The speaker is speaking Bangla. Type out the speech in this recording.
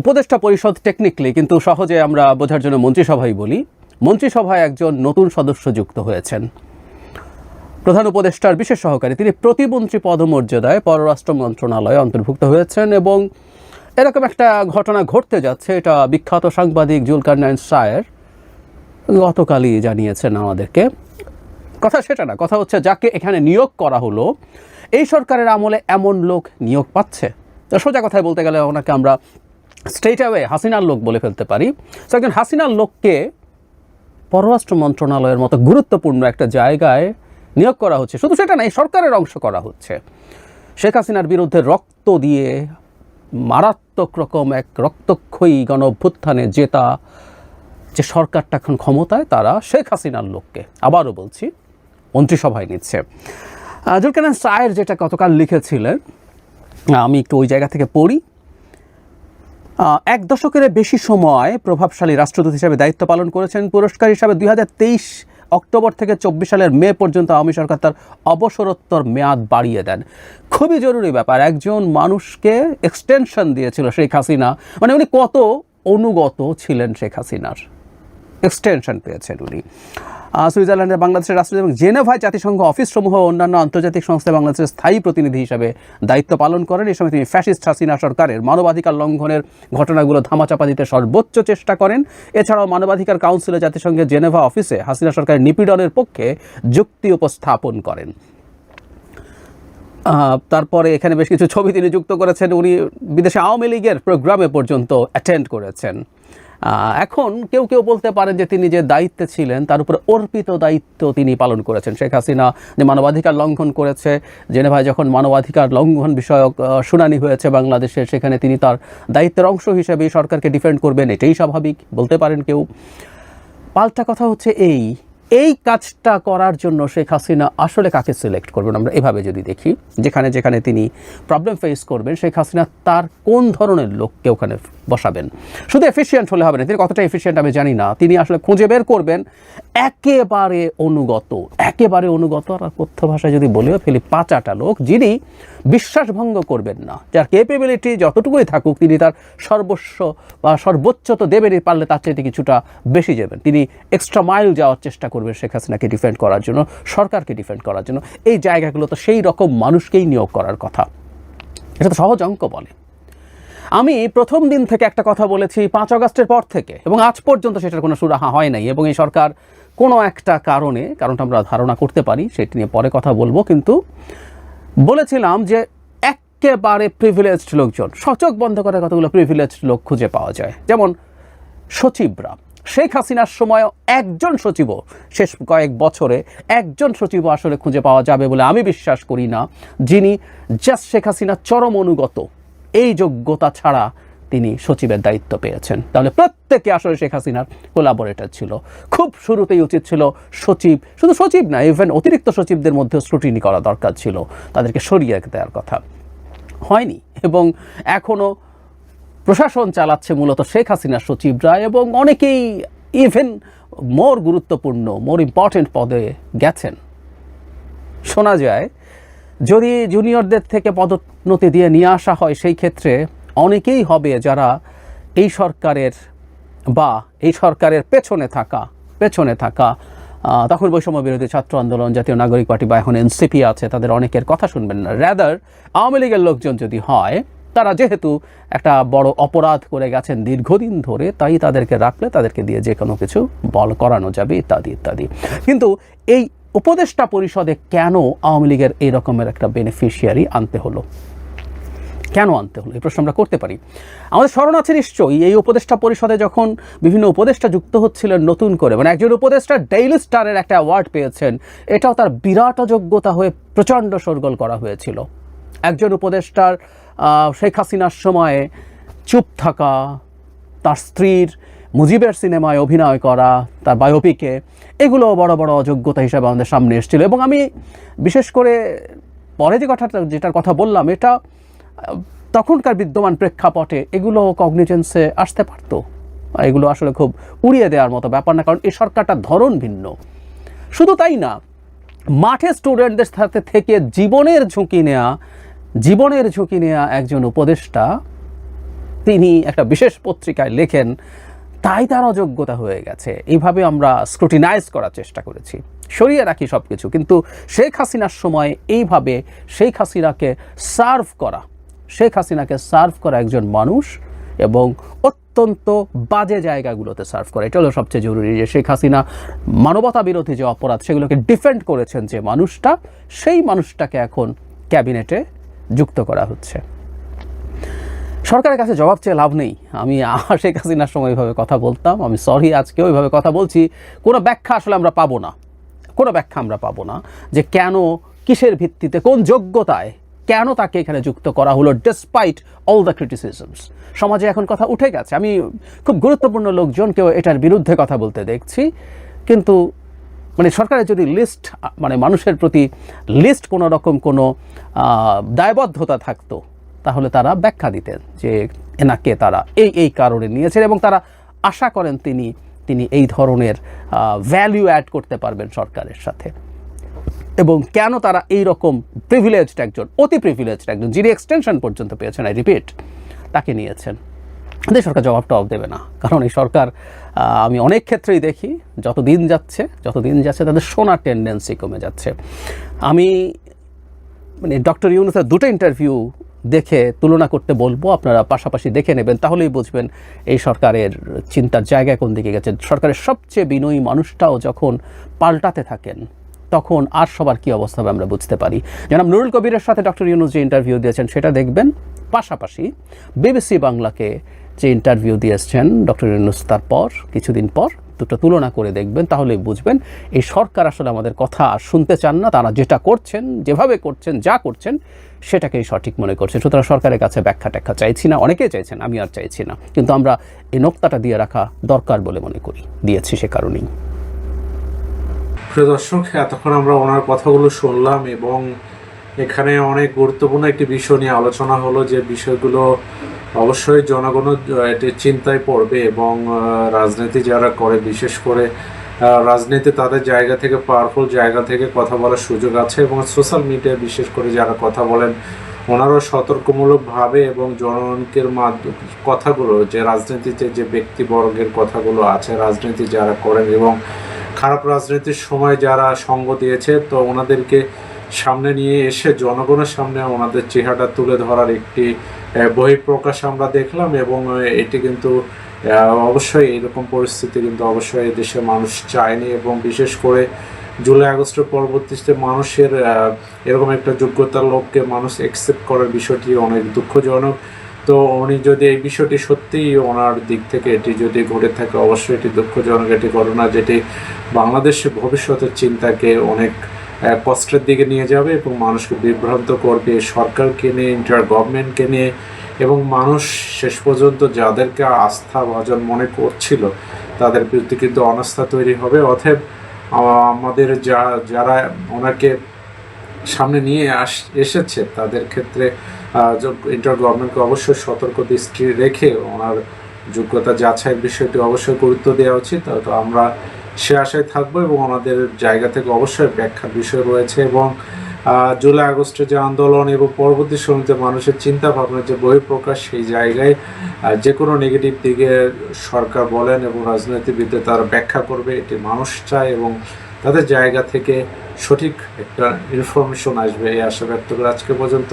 উপদেষ্টা পরিষদ টেকনিক্যালি কিন্তু সহজে আমরা বোঝার জন্য মন্ত্রিসভাই বলি, মন্ত্রিসভায় একজন নতুন সদস্য যুক্ত হয়েছেন। প্রধান উপদেষ্টার বিশেষ সহকারী, তিনি প্রতিমন্ত্রী পদমর্যাদায় পররাষ্ট্র মন্ত্রণালয়ে অন্তর্ভুক্ত হয়েছেন এবং এরকম একটা ঘটনা ঘটতে যাচ্ছে, এটা বিখ্যাত সাংবাদিক জুলকার নাইন সায়ের গতকালই জানিয়েছেন আমাদেরকে। কথা সেটা না, কথা হচ্ছে যাকে এখানে নিয়োগ করা হলো, এই সরকারের আমলে এমন লোক নিয়োগ পাচ্ছে। সোজা কথায় বলতে গেলে ওনাকে আমরা স্ট্রেট অ্যাওয়ে হাসিনার লোক বলে ফেলতে পারি। তো একজন হাসিনার লোককে পররাষ্ট্র মন্ত্রণালয়ের মতো গুরুত্বপূর্ণ একটা জায়গায় নিয়োগ করা হচ্ছে। শুধু সেটা না এই সরকারের অংশ করা হচ্ছে। শেখ হাসিনার বিরুদ্ধে রক্ত দিয়ে মারাত্মক রকম এক রক্তক্ষয়ী গণ অভ্যুত্থানে জেতা যে সরকারটা এখন ক্ষমতায় তারা শেখ হাসিনার লোককে আবারও বলছি মন্ত্রিসভায় নিচ্ছে। আহ, জুলকানান সায়ের যেটা গতকাল লিখেছিলেন আমি একটু ওই জায়গা থেকে পড়ি। এক দশকের বেশি সময় প্রভাবশালী রাষ্ট্রদূত হিসেবে দায়িত্ব পালন করেছেন পুরস্কার হিসাবে দুই হাজার তেইশ অক্টোবর থেকে চব্বিশ সালের মে পর্যন্ত আওয়ামী সরকার তার অবসরোত্তর মেয়াদ বাড়িয়ে দেন। খুবই জরুরি ব্যাপার, একজন মানুষকে এক্সটেনশন দিয়েছিল শেখ হাসিনা মানে উনি কত অনুগত ছিলেন শেখ হাসিনার। এক্সটেনশন পেয়েছেন উনি। সুইজারল্যান্ডের বাংলাদেশের রাষ্ট্রদূত এবং জেনেভায় জাতিসংঘ অফিসসমূহ ও অন্যান্য আন্তর্জাতিক সংস্থায় বাংলাদেশের স্থায়ী প্রতিনিধি হিসাবে দায়িত্ব পালন করেন। এই সময় তিনি ফ্যাসিস্ট হাসিনা সরকারের মানবাধিকার লঙ্ঘনের ঘটনাগুলো ধামাচাপা দিতে সর্বোচ্চ চেষ্টা করেন। এছাড়াও মানবাধিকার কাউন্সিলে জাতিসংঘের জেনেভা অফিসে হাসিনা সরকারের নিপীড়নের পক্ষে যুক্তি উপস্থাপন করেন। তারপরে এখানে বেশ কিছু ছবি তিনি যুক্ত করেছেন। উনি বিদেশে আওয়ামী লীগের প্রোগ্রামে পর্যন্ত অ্যাটেন্ড করেছেন। এখন কেউ কেউ বলতে পারেন যে তিনি যে দায়িত্বে ছিলেন, তার উপরে অর্পিত দায়িত্ব তিনি পালন করেছেন। শেখ হাসিনা যে মানবাধিকার লঙ্ঘন করেছে, জেনেভায় যখন মানবাধিকার লঙ্ঘন বিষয়ক শুনানি হয়েছে বাংলাদেশে, সেখানে তিনি তার দায়িত্বের অংশ হিসেবে সরকারকে ডিফেন্ড করবেন, এটাই স্বাভাবিক, বলতে পারেন কেউ। পাল্টা কথা হচ্ছে এই এই কাজটা করার জন্য শেখ হাসিনা আসলে কাকে সিলেক্ট করবেন? আমরা এভাবে যদি দেখি, যেখানে যেখানে তিনি প্রবলেম ফেস করবেন, শেখ হাসিনা তার কোন ধরনের লোককে ওখানে বসাবেন। শুধু এফিসিয়েন্ট হলে হবে না, তিনি কতটা এফিসিয়েন্ট আমি জানি না। তিনি আসলে খুঁজে বের করবেন, একেবারে অনুগত একেবারে অনুগত। আর কথ্য ভাষায় যদি বলেও ফেলি পাঁচাটা লোক যিনি বিশ্বাসভঙ্গ করবেন না। যার কেপেবিলিটি যতটুকুই থাকুক, তিনি তার সর্বস্ব বা সর্বোচ্চ তো দেবেনই, পারলে তার চাইতে কিছুটা বেশি যাবেন। তিনি এক্সট্রা মাইল যাওয়ার চেষ্টা করবেন শেখ হাসিনাকে ডিফেন্ড করার জন্য, সরকারকে ডিফেন্ড করার জন্য। এই জায়গাগুলো তো সেই রকম মানুষকেই নিয়োগ করার কথা। এটা তো সহজ অঙ্ক বলে। আমি প্রথম দিন থেকে একটা কথা বলেছি পাঁচ আগস্টের পর থেকে, এবং আজ পর্যন্ত সেটার কোনো সুরাহা হয় নাই, এবং এই সরকার কোনো একটা কারণে, কারণটা আমরা ধারণা করতে পারি, সেটি নিয়ে পরে কথা বলব, কিন্তু বলেছিলাম যে একেবারে প্রিভিলেজড লোকজন, সচক বন্ধ করে কতগুলো প্রিভিলেজড লোক খুঁজে পাওয়া যায়। যেমন সচিবরা, শেখ হাসিনার সময় একজন সচিবও, শেষ কয়েক বছরে একজন সচিবও আসলে খুঁজে পাওয়া যাবে বলে আমি বিশ্বাস করি না, যিনি জাস্ট শেখ হাসিনার চরম অনুগত। এই যোগ্যতা ছাড়া তিনি সচিবের দায়িত্ব পেয়েছেন। তাহলে প্রত্যেকে আসলে শেখ হাসিনার কোলাবোরেটর ছিল। খুব শুরুতেই উচিত ছিল সচিব, শুধু সচিব না ইভেন অতিরিক্ত সচিবদের মধ্যে স্ক্রুটিনি করা দরকার ছিল, তাদেরকে সরিয়ে দেওয়ার কথা। হয়নি, এবং এখনও প্রশাসন চালাচ্ছে মূলত শেখ হাসিনার সচিবরা, এবং অনেকেই ইভেন মোর গুরুত্বপূর্ণ মোর ইম্পর্টেন্ট পদে গেছেন। শোনা যায় যদি জুনিয়রদের থেকে পদোন্নতি দিয়ে নিয়ে আসা হয়, সেই ক্ষেত্রে অনেকেই হবে যারা এই সরকারের বা এই সরকারের পেছনে থাকা পেছনে থাকা। তখন বৈষম্য বিরোধী ছাত্র আন্দোলন, জাতীয় নাগরিক পার্টি বা এখন এনসিপি আছে, তাদের অনেকের কথা শুনবেন না। র্যাদার আওয়ামী লীগের লোকজন যদি হয়, তারা যেহেতু একটা বড় অপরাধ করে গেছেন দীর্ঘদিন ধরে, তাই তাদেরকে রাখলে তাদেরকে দিয়ে যে কোনো কিছু বল করানো যাবে, ইত্যাদি ইত্যাদি। কিন্তু এই উপদেষ্টা পরিষদে কেন আওয়ামী লীগের এই রকমের একটা বেনিফিশিয়ারি আনতে হলো? কেন আনতে হলো? এই প্রশ্ন আমরা করতে পারি। আমাদের স্মরণ আছে নিশ্চয়ই এই উপদেষ্টা পরিষদে যখন বিভিন্ন উপদেষ্টা যুক্ত হচ্ছিলেন নতুন করে মানে একজন উপদেষ্টা ডেইলি স্টারের একটা অ্যাওয়ার্ড পেয়েছেন, এটাও তার বিরাট যোগ্যতা হয়ে প্রচণ্ড সরগোল করা হয়েছিল। একজন উপদেষ্টার শেখ হাসিনার সময়ে চুপ থাকা, তার স্ত্রীর মুজিবের সিনেমায় অভিনয় করা, তার বায়োপিকে এগুলো বড় বড় অযোগ্যতা হিসাবে আমাদের সামনে এসেছিল। এবং আমি বিশেষ করে পরে যে কথাটা, যেটার কথা বললাম, এটা, তখনকার বিদ্যমান প্রেক্ষাপটে এগুলো কগনিজেন্সে আসতে পারতো। এগুলো আসলে খুব উড়িয়ে দেওয়ার মতো ব্যাপার না, কারণ এই সরকারটার ধরন ভিন্ন। শুধু তাই না, মাঠে স্টুডেন্টদের সাথে থেকে জীবনের ঝুঁকি নেওয়া জীবনের ঝুঁকি নেওয়া একজন উপদেষ্টা, তিনি একটা বিশেষ পত্রিকায় লেখেন তাই তার অযোগ্যতা হয়ে গেছে। এইভাবে আমরা স্ক্রুটিনাইজ করার চেষ্টা করেছি। সরিয়ে রাখি সব কিছু কিন্তু শেখ হাসিনার সময় এইভাবে শেখ হাসিনাকে সার্ভ করা, শেখ হাসিনাকে সার্ভ করা একজন মানুষ এবং অত্যন্ত বাজে জায়গাগুলোতে সার্ভ করা, এটা হলো সবচেয়ে জরুরি যে শেখ হাসিনা মানবতা বিরোধী যে অপরাধ, সেগুলোকে ডিফেন্ড করেছেন যে মানুষটা, সেই মানুষটাকে এখন ক্যাবিনেটে যুক্ত করা হচ্ছে। সরকারের কাছে জবাব চেয়ে লাভ নেই। আমি শেখ হাসিনার সময় ওইভাবে কথা বলতাম। আমি সরি আজকে ওইভাবে কথা বলছি। কোনো ব্যাখ্যা আসলে আমরা পাবো না। কোনো ব্যাখ্যা আমরা পাবো না যে কেন, কিসের ভিত্তিতে, কোন যোগ্যতায়, কেন তাকে এখানে যুক্ত করা হলো ডিসপাইট অল দ্য ক্রিটিসিজমস সমাজে এখন কথা উঠে গেছে। আমি খুব গুরুত্বপূর্ণ লোকজনকেও এটার বিরুদ্ধে কথা বলতে দেখছি। কিন্তু মানে সরকারের যদি লিস্ট মানে মানুষের প্রতি লিস্ট কোনো রকম কোনো দায়বদ্ধতা থাকতো তাহলে তারা ব্যাখ্যা দিতেন যে এনাকে তারা? এই এই কারণে নিয়েছেন এবং তারা আশা করেন তিনি তিনি এই ধরনের ভ্যালু অ্যাড করতে পারবেন সরকারের সাথে। এবং কেন তারা এই রকম প্রিভিলেজড একজন, অতি প্রিভিলেজড একজন, যিনি এক্সটেনশন পর্যন্ত পেয়েছেন আই রিপিট তাকে নিয়েছেন। দেশ সরকার জবাব টবাব দেবে না। কারণ এই সরকার আমি অনেক ক্ষেত্রেই দেখি যত দিন যাচ্ছে যত দিন যাচ্ছে, তাদের শোনার টেন্ডেন্সি কমে যাচ্ছে। আমি মানে ডক্টর ইউনুসের দুটো ইন্টারভিউ দেখে তুলনা করতে বলব, আপনারা পাশাপাশি দেখে নেবেন, তাহলেই বুঝবেন এই সরকারের চিন্তার জায়গা কোন দিকে গেছে। সরকারের সবচেয়ে বিনয়ী মানুষটাও যখন পাল্টাতে থাকেন, তখন আর সবার কি অবস্থা হবে আমরা বুঝতে পারি। জনাব নুরুল কবিরের সাথে ডক্টর ইউনুস যে ইন্টারভিউ দিয়েছেন, সেটা দেখবেন। পাশাপাশি বিবিসি বাংলাকে যে ইন্টারভিউ দিয়েছেন ডক্টর ইউনুস তারপর কিছুদিন পর, দুটো তুলনা করে দেখবেন, তাহলেই বুঝবেন এই সরকার আসলে আমাদের কথা শুনতে চান না, তারা যেটা করছেন, যেভাবে করছেন, যা করছেন সেটাকেই সঠিক মনে করছে। সুতরাং সরকারের কাছে ব্যাখ্যা ট্যাখ্যা চাইছি না। অনেকেই চাইছেন, আমি আর চাইছি না। কিন্তু আমরা এই নোক্তাটা দিয়ে রাখা দরকার বলে মনে করি। দিয়েছি সে কারণেই। প্রিয় দর্শক, এতক্ষণ আমরা ওনার কথাগুলো শুনলাম এবং এখানে অনেক গুরুত্বপূর্ণ একটি বিষয় নিয়ে আলোচনা হলো যে বিষয়গুলো অবশ্যই জনগণ চিন্তায় পড়বে এবং রাজনীতি যারা করে, বিশেষ করে রাজনীতি তাদের জায়গা থেকে পাওয়ারফুল জায়গা থেকে কথা বলার সুযোগ আছে এবং সোশ্যাল মিডিয়া বিশেষ করে যারা কথা বলেন, ওনারাও সতর্কমূলকভাবে এবং জনগণকের মাধ্যমে কথাগুলো, যে রাজনীতিতে যে ব্যক্তিবর্গের কথাগুলো আছে, রাজনীতি যারা করেন এবং খারাপ রাজনীতির সময় যারা সঙ্গ দিয়েছে, তো ওনাদেরকে সামনে নিয়ে এসে জনগণের সামনে ওনাদের চেহারাটা তুলে ধরার একটি বহিঃপ্রকাশ আমরা দেখলাম এবং এটি কিন্তু অবশ্যই এরকম পরিস্থিতি কিন্তু অবশ্যই দেশের মানুষ চায়নি এবং বিশেষ করে জুলাই আগস্টের পরবর্তীতে মানুষের এরকম একটা যোগ্যতার লোককে মানুষ অ্যাকসেপ্ট করার বিষয়টি অনেক দুঃখজনক। তো উনি যদি এই বিষয়টি সত্যিই ওনার দিক থেকে এটি যদি ঘটে থাকে, অবশ্যই এটি দুঃখজনক একটি ঘটনা যেটি বাংলাদেশের ভবিষ্যতের চিন্তাকে অনেক কষ্টের দিকে নিয়ে যাবে এবং মানুষকে বিভ্রান্ত করবে। সরকারকে নিয়ে ইন্টার গভর্নমেন্টকে নিয়ে এবং মানুষ শেষ পর্যন্ত যাদেরকে আস্থা ভজন মনে করছিল, তাদের বিরুদ্ধে কিন্তু অনাস্থা তৈরি হবে। আ- আমাদের যা, যারা ওনাকে সামনে নিয়ে আস, এসেছে, তাদের ক্ষেত্রে ইন্টার গভর্নমেন্টকে অবশ্যই সতর্ক দৃষ্টি রেখে ওনার যোগ্যতা যাচাইয়ের বিষয়টি অবশ্যই গুরুত্ব দেওয়া উচিত। তো আমরা সে আশায় থাকব এবং ওনাদের জায়গা থেকে অবশ্যই ব্যাখ্যার বিষয় রয়েছে এবং জুলাই আগস্টে যে আন্দোলন এবং পরবর্তী সময়তে মানুষের চিন্তা ভাবনার যে বহিঃপ্রকাশ সেই জায়গায় যে কোনো নেগেটিভ দিকে সরকার বলেন এবং রাজনীতিবিদদের তারা ব্যাখ্যা করবে, এটি মানুষ চায় এবং তাদের জায়গা থেকে সঠিক একটা ইনফরমেশন আসবে, এই আশা ব্যক্ত করে। আজকে পর্যন্ত